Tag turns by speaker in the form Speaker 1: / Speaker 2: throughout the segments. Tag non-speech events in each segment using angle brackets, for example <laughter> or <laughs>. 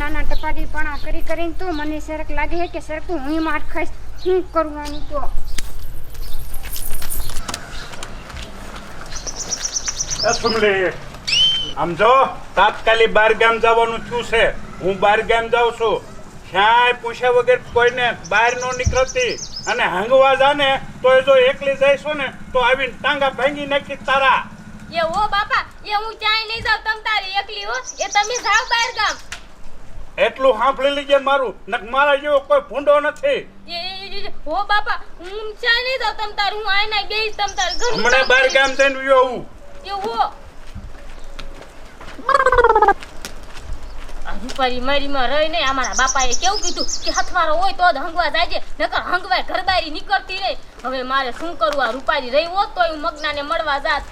Speaker 1: મગનાના ટપાડી પણ કરી કરીને તો મને સરક લાગે છે કે સરક હું માર ખાઈશ શું કરવાનું તો?
Speaker 2: એ આમ જો તાત્કાલિક બાર ગામ જવાનું થયું છે. હું બાર ગામ જાઉં છું. ક્યાંય પૂછ્યા વગર કોઈને બહાર નો નીકળતી. અને હંગવા જાને તો એ જો એકલી જઈશું ને તો આવીને ટાંગા ભાંગી નાખી તારા.
Speaker 3: એ ઓ બાપા એ હું ક્યાંય નહીં જાઉં તમ તારી એકલી હો. એ તમે જાવ બહાર ગામ.
Speaker 2: એટલું સાંભળી લીજે મારું. નક મારા જેવો કોઈ ભૂંડો નથી.
Speaker 3: એ એ- એ- હો બાપા હું ક્યાંય નહીં જાઉં તમ તાર હું આયના બેસ તમ તાર ઘર
Speaker 2: હમણાં બાર ગામ જઈને વિયો હું.
Speaker 3: એ હો. રૂપારી મારીમાં રહી નહીં. અમારા બાપાએ કેવું કીધું કે હથવારો હોય તો જ હંગવા જાય નકર હંગવાય ઘરબારી નીકળતી રહી હવે મારે શું કરવું આ રૂપારી રહી હોત તોય હું મગનાને મળવા જાત.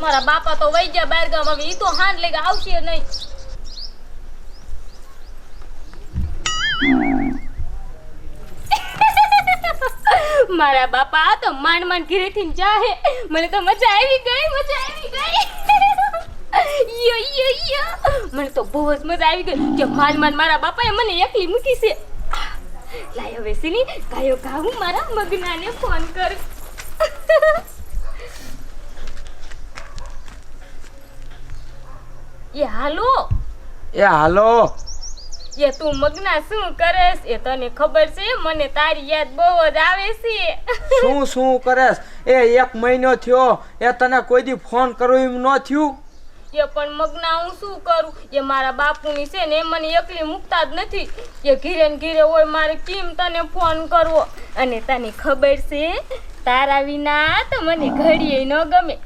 Speaker 3: મારા બાપા તો વૈજા ગયા બહાર ગામ. હવે ઈ તો હાન લઈ આવશે નહીં. મારા બાપા આ તો માંડ માંડ ઘરેથી જાહે. મને તો મજા આવી ગઈ, મજા આવી ગઈ. મને તો બહુ જ મજા આવી ગઈ કે માંડ માંડ મારા બાપાએ મને એકલી મૂકી છે. લાય હવે ગાયો ગાવું મારા મગનાને ફોન કર. એ હાલો.
Speaker 4: એ હાલો.
Speaker 3: એ તું મગના શું કરેસ એ તને ખબર છે? મને તારી યાદ બહુ જ આવે છે.
Speaker 4: શું શું કરેસ એ એક મહિનો થયો એ તને કોઈ દી ફોન કરવો એમ ન થયું?
Speaker 3: એ પણ મગના હું શું કરું? એ મારા બાપુની છે ને એ મને એકલી મૂકતા જ નથી. એ ઘીરે ને ઘીરે હોય મારે કેમ તને ફોન કરવો? અને તને ખબર છે તારા વિના તો મને ઘડીએ ન ગમે.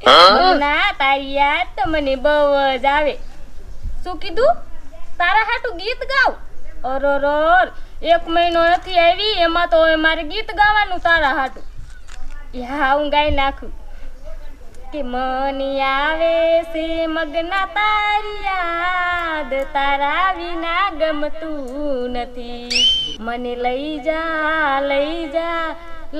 Speaker 3: ના તારી યાદ તો મને બહુ જ આવે. શું કીધું? તારા હાટું ગીત ગાવ અરર એક મહિનો નથી આવી, એમાં તો હવે મારે ગીત ગાવાનું તારા હાટું. હા, હું ગાઈ નાખું. કે મન આવે છે મગના તારી યાદ, તારા વિના ગમતું નથી. મને લઈ જા લઈ જા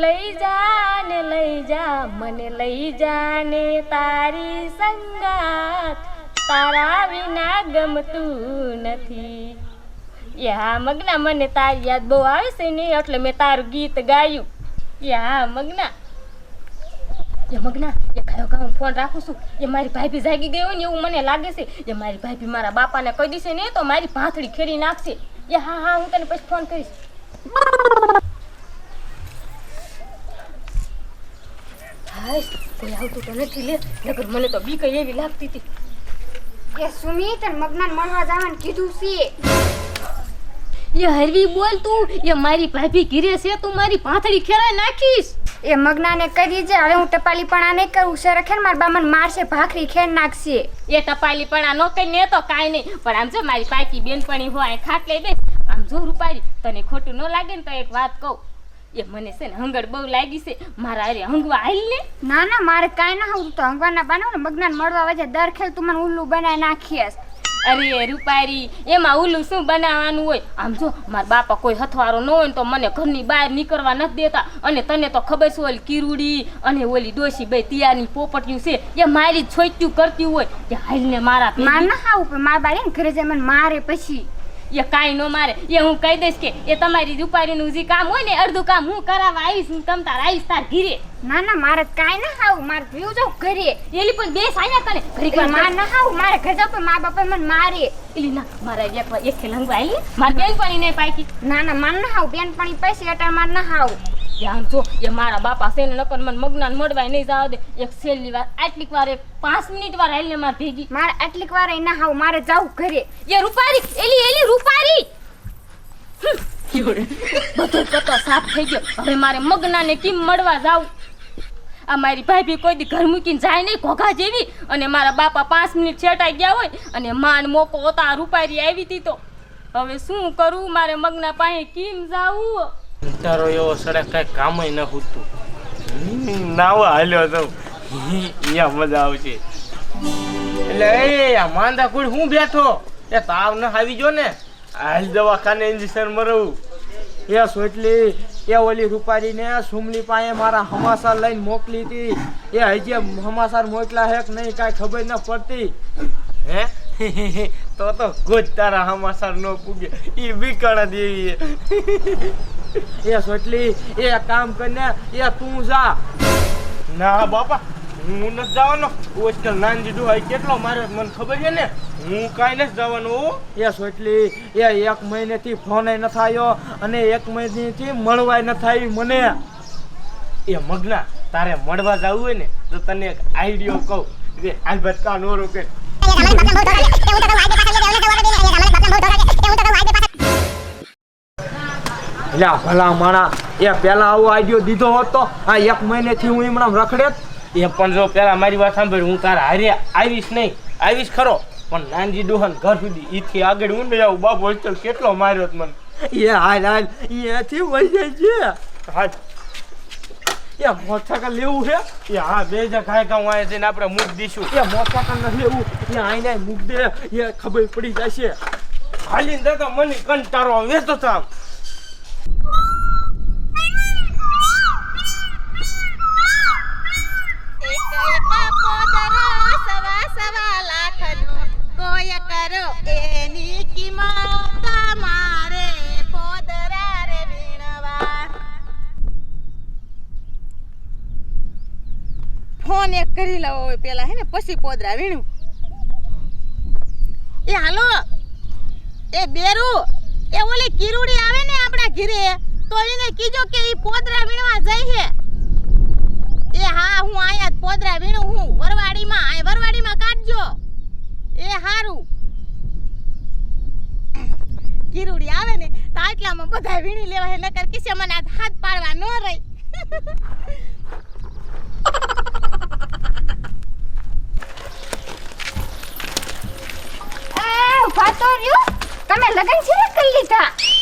Speaker 3: લઈ જા ને લઈ જા, મને લઈ જા ને તારી સંગાત. તારા વિના ગમતું નથી. યા મગના મને તારી યાદ બહુ આવે છે ને, એટલે મેં તારું ગીત ગાયું. યા મગના. એ મગના એ કયો કયો ફોન રાખું છું. એ મારી ભાભી જાગી ગયો ને એવું મને લાગે છે. એ મારી ભાભી મારા બાપાને કહી દેશે ને, તો મારી ભાથડી ખેડી નાખશે. એ હા હા, હું તને પછી ફોન કરીશ. હાય, કોઈ આવતું તો નથી લે. નગર મને તો બીક એવી લાગતી હતી.
Speaker 1: એ સુમી તને મગનાને મળવા જવાનું કીધું છે.
Speaker 3: એ હરવી બોલ તું એ મારી ભાભી ઘીરે છે તું મારી પાથળી ખેરાઈ નાખીશ.
Speaker 1: એ મગનાને કરી જે હવે હું ટપાલી પણ આ નહીં કરું સર ખેર મારા બામન મારશે ભાખરી ખેડ નાખશે.
Speaker 3: એ ટપાલી પણ આ નોકરી ને તો કાંઈ નહીં પણ આમ જો મારી પાકી બેનપણી હોય ખાટલે બેસ આમ જો રૂપારી તને ખોટું ન લાગે ને તો એક વાત કહું એ મને છે ને હંગડ બહુ લાગી છે. મારા અરે હંગવા હાલ ને.
Speaker 1: ના ના મારે કાંઈ ના હું તો હંગવાના બનાવ ને મગનાન મળવા વજે દર ખેલ તું મને ઉલ્લું બનાવી નાખીશ.
Speaker 3: અરે રૂપારી એમાં ઉલ્લું શું બનાવવાનું હોય? આમ જો મારા બાપા કોઈ હથવારો ન હોય ને તો મને ઘરની બહાર નીકળવા નથી દેતા. અને તને તો ખબર છે ઓલી કિરુડી અને ઓલી ડોશી બે તિયાની પોપટિયું છે એ મારી છોટ્યું કરતી હોય. કે હાલને મારા.
Speaker 1: માર ના ખાવું પણ મારા ને ઘરે જાય મને મારે પછી.
Speaker 3: એ કાંઈ ન મારે. એ હું કહી દઈશ કે એ તમારી રૂપારીનું જે કામ હોય ને અડધું કામ હું કરાવવા આવીશ. હું તમ તાર આવીશ તાર ઘીરે.
Speaker 1: ના ના મારે કાંઈ ના ખાવું મારે પીવું જાઉં ઘરે.
Speaker 3: એલી પણ બે સાયા તને. ઘરી વાર
Speaker 1: માર ના ખાવું મારે ઘર જાઉં પણ મા બાપા મને મારે.
Speaker 3: એલી ના મારા એક એક ખેલંગવા આલી માર બેન પણ નહીં પાકી
Speaker 1: ના ના માર ના ખાવું બેનપણી પૈસે અટાર માર ના ખાવું
Speaker 3: આમ જો એ મારા બાપા છે ને નકર મને મગનાન મળવાય નહીં જવા દે. એક છેલ્લી વાર આટલીક વાર એક પાંચ મિનિટ વાર હાલીને માર ભેગી.
Speaker 1: મારે આટલીક વાર ના હાવ મારે જાવું ઘરે.
Speaker 3: એ રૂપારી એલી એલી રૂપારી! બધો પતો સાફ થઈ ગયો. હવે મારે મગનાને કેમ મળવા જાવ? આ મારી ભાભી કોઈ દી ઘર મૂકીને જાય નહીં ઘોઘા જેવી. અને મારા બાપા પાંચ મિનિટ છેટાઈ ગયા હોય અને માન મોકો હતા આ રૂપારી આવી હતી તો. હવે શું કરું? મારે મગના પાસે કેમ જાવું?
Speaker 5: તારો એવો સડે કઈ કામ ન હોતું. નાવો હાલ્યો તો. અહીંયા મજા આવશે. એટલે એ માંદા કુડ હું બેઠો? એ તાવ ન આવી ગયો ને. હાલ દવાખાને ઇન્જેક્શન મરવું.
Speaker 4: એ સોટલી, એ ઓલી રૂપારીને સુમલી પાસે મારા હમાસા લઈને મોકલી હતી. એ હજી હમાસાર મોકલા હેક નહીં, કાંઈ ખબર ન પડતી.
Speaker 5: હે? <laughs> તો તો કોઈ તારા હમાસા ન પૂગે. એ બીકણ દેવી <laughs>
Speaker 4: એ સોટલી એ કામ કરીને એ તું જા.
Speaker 5: ના બાપા હું નથી જવાનો. હોસ્ટેલ નાન દીધું હોય કેટલો મારે મને ખબર છે ને? હું કાંઈ નથી જવાનો.
Speaker 4: એ સોટલી એ એક મહિનેથી ફોન ન થયો અને એક મહિનેથી મળવાય ન થાય મને.
Speaker 5: એ મગના તારે મળવા જવું હોય ને તો તને એક આઈડિયો કહું. કે આલ્બર્ટ કા નો રોકે.
Speaker 4: એટલે ભલા માણા એ પેલા આવો આઈડિયો દીધો હોત તો આ એક મહિનેથી હું એમણામ રખડેત
Speaker 5: એ પણ જો પેલા મારી વાત સાંભળ હું તારા હારે આવીશ નહીં. આવીશ ખરો પણ નાનજી ડુહાન ઘર સુધી ઈથી આગળ હું નહીં આવું બાપ હોસ્ટેલ કેટલો માર્યો મને.
Speaker 4: એ હાલ હાલ અહીંયાથી વહી જાય છે.
Speaker 5: હા
Speaker 4: એ મોટરસાયકલ લેવું છે
Speaker 5: એ હા બે જા ખાય ખાઉં અહીંયા જઈને આપણે મૂક દઈશું.
Speaker 4: એ મોટરસાયકલ નથી લેવું એ આઈને મૂક દે એ ખબર પડી જશે.
Speaker 5: હાલીને જતો મને કંટાળો આવે તો
Speaker 6: ફોન એક કરી લવો પેલા હે ને, પછી પોદરા વીણું. એ હાલો, એ બેરું, એ ઓલી કિરુડી આવે ને આપણા ઘરે, તો એને કીજો કે ઈ પોદરા વીણવા જાય છે. એ હા, હું આયા પોદરા વીણું હું. વરવાડીમાં, આ વરવાડીમાં કાઢજો. એ હારું. કિરુડી આવે ને, તો આટલામાં બધા વીણી લેવા હે નકર કિસે મને હાથ પાડવા ન રહી. <laughs>
Speaker 1: તમે લગન છે કરી લીધા?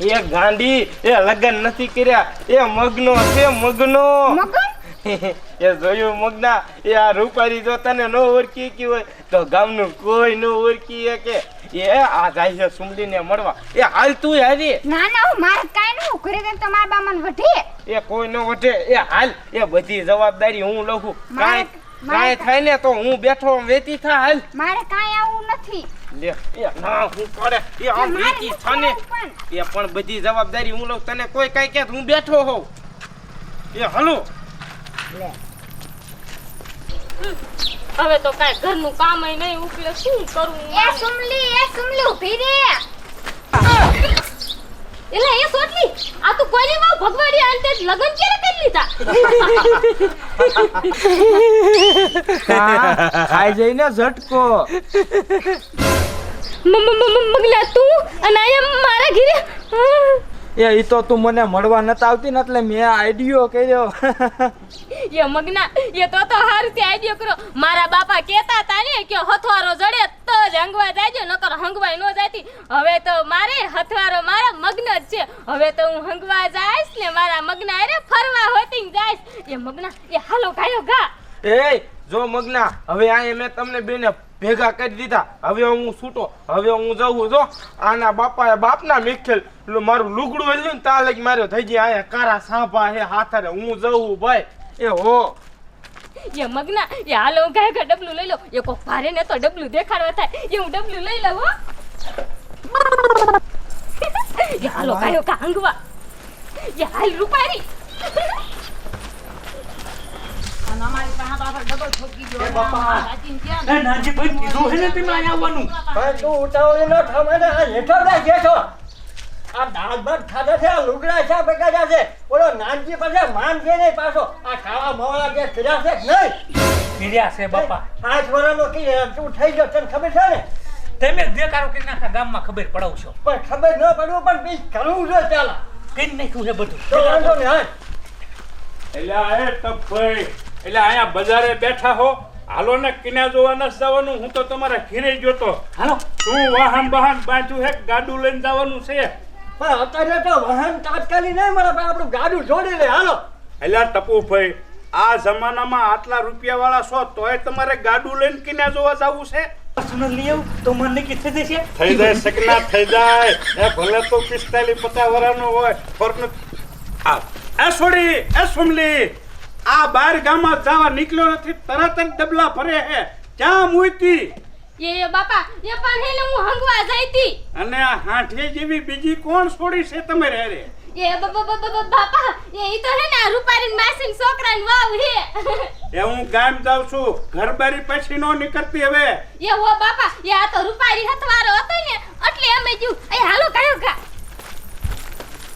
Speaker 5: એ ગાંડી એ લગન નથી કર્યા. એ મગનો છે મગનો. <laughs> એ જોયું મગના એ આ રૂપારી જો તને ન ઓળખી ગયું હોય તો ગામનું કોઈ ન ઓળખી કે એ આ જાય છે સુમડીને મળવા. એ હાલ તું હારી.
Speaker 1: ના ના હું માર કાઈ ન કરે કે જઈને બામન વઢે.
Speaker 5: એ કોઈ ન વઢે. એ હાલ એ બધી જવાબદારી હું
Speaker 1: કાઈ
Speaker 5: કાંઈ કાંઈ થાય ને તો હું બેઠો વેતી થા હાલ.
Speaker 1: મારે કાઈ આવું નથી.
Speaker 5: લે એ ના હું કરે એ આમ
Speaker 1: આવું પણ.
Speaker 5: એ પણ બધી જવાબદારી હું લઉં તને કોઈ કઈ કે હું બેઠો હોઉં. એ હલો.
Speaker 3: હવે તો કાંઈ ઘરનું કામ નહીં ઉકલે શું કરું
Speaker 1: એ સુમલી એ સુમલી ઊભી રે.
Speaker 3: એટલે એ સોટલી આ તું કોઈની વાવ ભગવાડી અંતે લગન કરી લીધા?
Speaker 4: ખાઈ જઈને ઝટકો.
Speaker 3: મગલા તું અને મારા ઘરે?
Speaker 4: એ ઈ તો તું મને મળવા નતા આવતી ને એટલે મેં આઈડિયો કર્યો.
Speaker 3: એ મગના એ તો તો હારું તે આઈડિયો કરો મારા બાપા કહેતા હતા ને કે હથવારો જડે તો જ હંગવા જાજો નકર હંગવાય ન જાતી. હવે તો મારે હથવારો મારા મગ્ન જ છે. હવે તો હું હંગવા જાઈશ ને મારા મગના અરે ફરવા હોતી જાઈશ. એ મગના એ હાલો ગાયો ગા.
Speaker 5: એ જો મગના હવે આ મેં તમને બેને ભેગા કરી દીધા. હવે હું છૂટો. હવે હું જવું જો. આના બાપા બાપના મેખેલ પેલું મારું લુગડું હેલ્યું ને તા લગી માર્યો. થઈ ગયા આયા કારા સાંભા હે હાથારે. હું જઉં ભાઈ. એ હો.
Speaker 3: એ મગના એ હાલો હું ગાયો ડબલું લઈ લો એ કોક ભારે ને તો ડબલું દેખાડવા થાય. એ હું ડબલું લઈ લઉં હો. <laughs> એ હાલો કાયો કાંગવા એ હાલ રૂપારી.
Speaker 4: નાનજી પાસે માન છે નહીં પાછો. આ ખાવા મવાળા કે કર્યા છે કે નહીં?
Speaker 7: ફીર્યા છે બાપા.
Speaker 4: પાંચ વર્ષનો કી તું થઈ ગયો તને ખબર છે ને?
Speaker 7: તમે જ દેખાડો કે આખા ગામમાં ખબર પડાવશો
Speaker 4: પણ ખબર ન પડવું પણ બીજ કરવું છે ચાલો.
Speaker 7: કઈ નાખ્યું છે બધું?
Speaker 4: તો વાંધો ને હા
Speaker 2: એટલે આ એ ટપભાઈ એટલે અહીંયા બજારે બેઠા હો. હાલો ને કિના જોવા નથી જવાનું. હું તો તમારા ઘીરે જોતો.
Speaker 7: હાલો.
Speaker 2: તું વાહન બહાન બાજુ હે? ગાડું લઈને જવાનું છે.
Speaker 4: પણ અત્યારે તો વાહન તાત્કાલિક નહીં મળે પણ આપણું ગાડું જોડી લે હાલો.
Speaker 2: એટલે ટપુભાઈ આ જમાનામાં આટલા રૂપિયા વાળા છો તોય તમારે ગાડું લઈને કિના જોવા જવું છે?
Speaker 7: પર્સનલ લઈ આવું? તો મને નક્કી છે? જશે
Speaker 2: થઈ જાય સકના થઈ જાય. એ ભલે તો પિસ્તાલીસ પચાસ વર્ષનો હોય. ફરક આ એ છોડી એ સુમલી. આ બાર ગામમાં જવા નીકળ્યો નથી તરત જ ડબલા ભરે હે. ક્યાં મૂકી
Speaker 3: એ એ બાપા એ પણ હેને હું હંગવા જઈતી
Speaker 2: અને આ હાંઠે જેવી બીજી કોણ છોડી છે તમે રે
Speaker 3: એ બ- બ- બાપા એ તો હે ને રૂપારી માસીન છોકરાની વાવ હે.
Speaker 2: એ હું ગામ જાઉં છું. ઘર બારી પછી નો નીકળતી હવે.
Speaker 3: એ હો બાપા એ આ તો રૂપારી હથવારો હતો ને એટલે અમે જ્યું એ હાલો કયો કા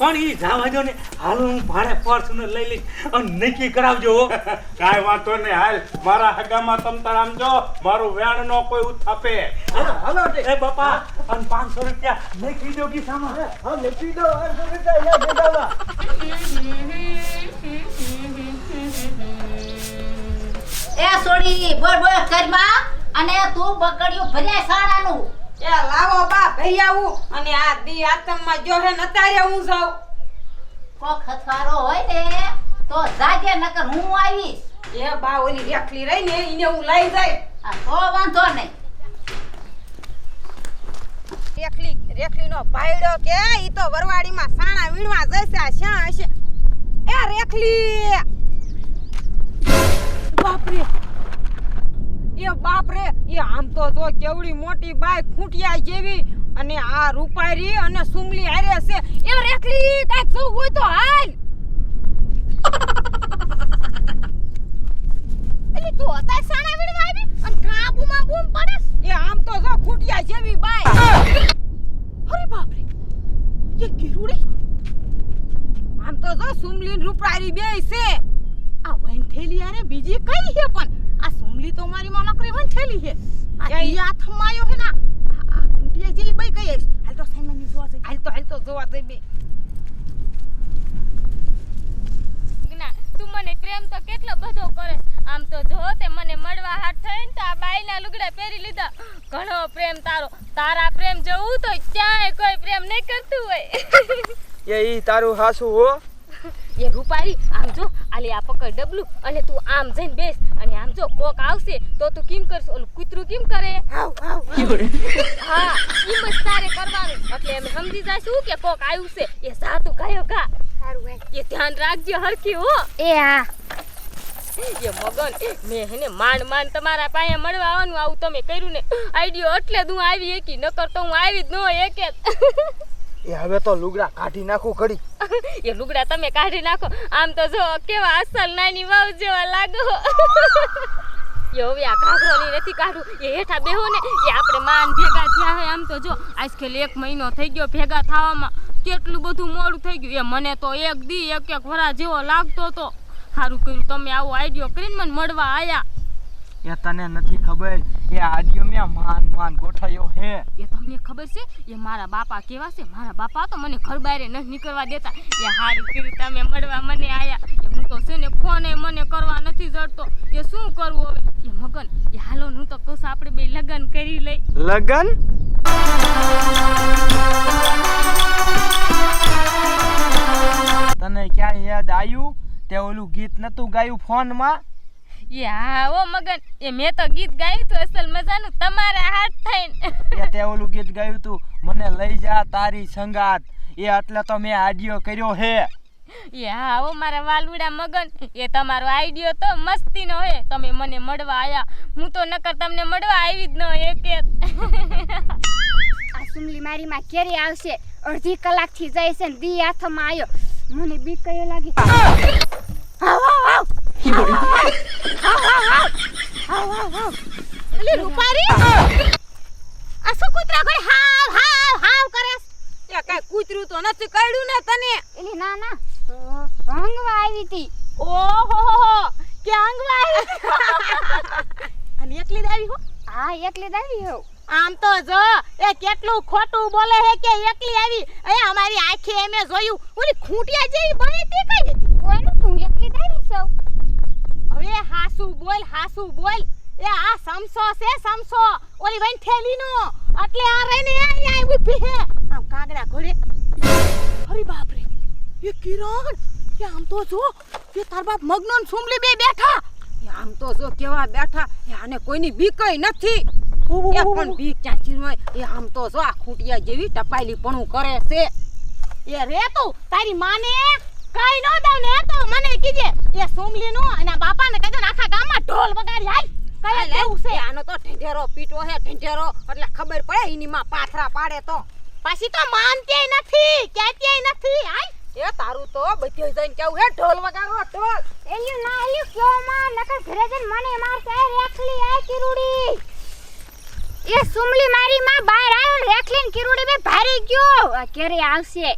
Speaker 7: પણ એ જવા દો ને હાલ હું ભાડે ફોર્ચ્યુનર લઈ લઈશ અને નક્કી કરાવજો. <laughs>
Speaker 2: કાઈ વાંધો નહીં હાલ મારા હગામાં તમ તાર જો મારું વેણ નો કોઈ ઉથાપે.
Speaker 4: હાલો.
Speaker 7: એ બાપા અને પાંચસો રૂપિયા નક્કી દો ગીસામાં.
Speaker 4: હા નક્કી દો પાંચસો રૂપિયા
Speaker 6: એ સોડી બોલ બોલ કરમાં અને તું બકડ્યું ભર્યા સાણાનું.
Speaker 8: એ લાવો બા ભઈ આવું. અને આ દી આતમમાં જો હે નતારે હું જાઉં.
Speaker 6: કોક હથવારો હોય ને તો જાજે નકર હું આવીશ.
Speaker 8: એ બા ઓલી રેખલી રહી ને એને હું લઈ જાય.
Speaker 6: આ તો વાંધો નહીં.
Speaker 8: રેખલી રેખલીનો ભાઈડો કે ઈ તો વરવાડીમાં સાણા વીણવા જશે આ શ્યાં હશે. એ રેખલી! બાપરે! એ બાપરે એ આમ તો જો કેવડી મોટી બાઈક ખૂંટિયા જેવી અને આ રૂપારી અને સુમલી હારે છે. એ રેખલી કાંઈક જોવું હોય તો હાલ.
Speaker 6: એટલે તું હતા સાણા વીણવા આવી અને કાબુમાં બૂમ પડે?
Speaker 8: એ આમ તો જો ખૂંટિયા જેવી બાઈ. અરે બાપરે એ ગીરુડી. આમ તો જો સુમલી રૂપારી બે છે. આ વંઠેલી આરે બીજી કઈ છે પણ? આ તો મારી માં નકરી વંઠેલી છે. આ ઈ હાથમાં આવ્યો છે ના આ- બાઈ હાલ તો સાઈનની જોવા જઈ. હાલ તો હાલ તો જોવા જઈ બે.
Speaker 3: ના તું મને પ્રેમ તો કેટલો બધો કરે. આમ તો જો તે મને મળવા હાથ થઈને તો આ બાઈના લુગડા પહેરી લીધા. ઘણો પ્રેમ તારો. તારા પ્રેમ જોવું તો ક્યાંય કોઈ પ્રેમ નહીં કરતું હોય.
Speaker 5: એ ઈ તારું હાસુ હો.
Speaker 3: એ રૂપારી આમ જો આલી આ પકડ ડબલું અને તું આમ જઈને બેસ અને આમ જો કોક આવશે તો તું કેમ કરશ? ઓલું કૂતરું કેમ કરે? હા ઈમ જ તારે કરવાનું. એટલે અમે સમજી જાશું કે કોક આવ્યું છે એ સાતું ગાયો ગા. એ ધ્યાન રાખજો હરખી હો.
Speaker 1: એ હા.
Speaker 3: એ મગન મેં હેને માંડ માંડ તમારા પાસે મળવા આવવાનું આવું તમે કર્યું ને. આઈડિયો એટલે જ હું આવી એકી નકર તો હું આવી જ ન એકે
Speaker 5: એ હવે તો લુગડા કાઢી નાખું ખડી <laughs>
Speaker 3: એ લુગડા તમે કાઢી નાખો. આમ તો જો કેવા અસલ નાની વાવ જેવા લાગો. <laughs> આ ઘાઘરોની નથી કાઢું. એ હેઠા બેહો ને, એ આપણે માન ભેગા થયા હે. આમ તો જો આજકાલ એક મહિનો થઈ ગયો ભેગા થવામાં. કેટલું બધું મોડું થઈ ગયું. એ મને તો એક દી, એક એક વરા જેવો લાગતો તો. સારું કર્યું. તમે આવો આઈડિયો કરીને મને મળવા આયા.
Speaker 5: એ તને નથી ખબર? એ આડિયો મેં માન માન ગોઠાયો હે
Speaker 3: એ તમને ખબર છે? એ મારા બાપા કેવા છે? મારા બાપા તો મને ઘર બહાર નથી નીકળવા દેતા. એ હારી કરી તમે મળવા મને આયા. એ હું તો છે ને ફોન એ મને કરવા નથી જડતો. એ શું કરવું હવે? એ મગન એ હાલો ને હું તો કહું આપણે બે લગ્ન કરી લઈ.
Speaker 5: લગન? તને ક્યાંય યાદ આવ્યું? તે ઓલું ગીત નતું ગાયું ફોનમાં?
Speaker 3: એ હા ઓ મગન એ મેં તો ગીત ગાયું હતું અસલ મજાનું. તમારા હાથ થઈને.
Speaker 5: એ તે ઓલું ગીત ગાયું તું મને લઈ જા તારી સંગાત. એ એટલે તો મેં આડિયો કર્યો હે.
Speaker 3: એ હા ઓ મારા વાલુડા મગન એ તમારો આઈડિયો તો મસ્તીનો હે. તમે મને મળવા આયા. હું તો નકર તમને મળવા આવી જ ન એકે <laughs>
Speaker 1: આ સુમલી મારી માં ક્યારે આવશે. અડધી કલાકથી જાય છે ને દી હાથમાં આવ્યો મને બી કયો લાગી.
Speaker 6: એટલે રૂપારી. આ શું કૂતરા ઘરે હાવ હાવ હાવ કરે?
Speaker 8: એ કાંઈ કૂતરું તો નથી કરડ્યું ને તને?
Speaker 1: એલી ના ના હંગવા આવી હતી.
Speaker 6: ઓહો કે અંગવા <laughs> અને એકલી દાવી આવી હો?
Speaker 1: હા એકલી દાવી હો
Speaker 6: આમ તો જો એ કેટલું ખોટું બોલે હે કે એકલી આવી? એ અમારી આંખે એમે જોયું. ઓલી ખૂંટિયા જેવી બની તે કઈ? હતી
Speaker 1: કોઈનું તું એકલી દાવી આવી સૌ
Speaker 6: હવે હાસુ બોલ હાસુ બોલ. એ આ સમસો છે સમસો. ઓલી વંઠેલીનો. એટલે આ રહીને અહીંયા ઊભી હે આમ કાગડા ઘોડે. અરે બાપ રે એ કિરણ. કે આમ તો જો કે તાર બાપ મગનો સુમલી બે બેઠા.
Speaker 8: આમ તો જો કેવા બેઠા. એ આને કોઈની બીકય નથી. એ પણ બીક ચાચી હોય? એ આમ તો જો આ ખૂંટિયા જેવી ટપાયલી પણ કરે છે.
Speaker 6: એ રે તું તારી માને કઈ ન દઉં ને તો મને કીજે. એ સુમલી નો એના બાપાને કહેજો ને આખા ગામમાં ઢોલ વગાડી હાલ કઈ લેવું છે? આનો તો ઢેઢેરો પીટો હે ઢેઢેરો. એટલે ખબર પડે એની માં પાથરા પાડે તો.
Speaker 9: પાછી તો માનતી નથી કહેતી નથી હાય.
Speaker 6: એ તારું તો બધે જઈને કેવું હે ઢોલ વગાડો ઢોલ.
Speaker 1: એલ્યું ના એલ્યું કેવો માં નકર ઘરે જઈને મને મારશે એ રેખલી આ કિરુડી. એ સુમલી મારી માં બહાર આવ્યો રેખલી કિરુડી બે ભારી ગયો. આ ક્યારે આવશે.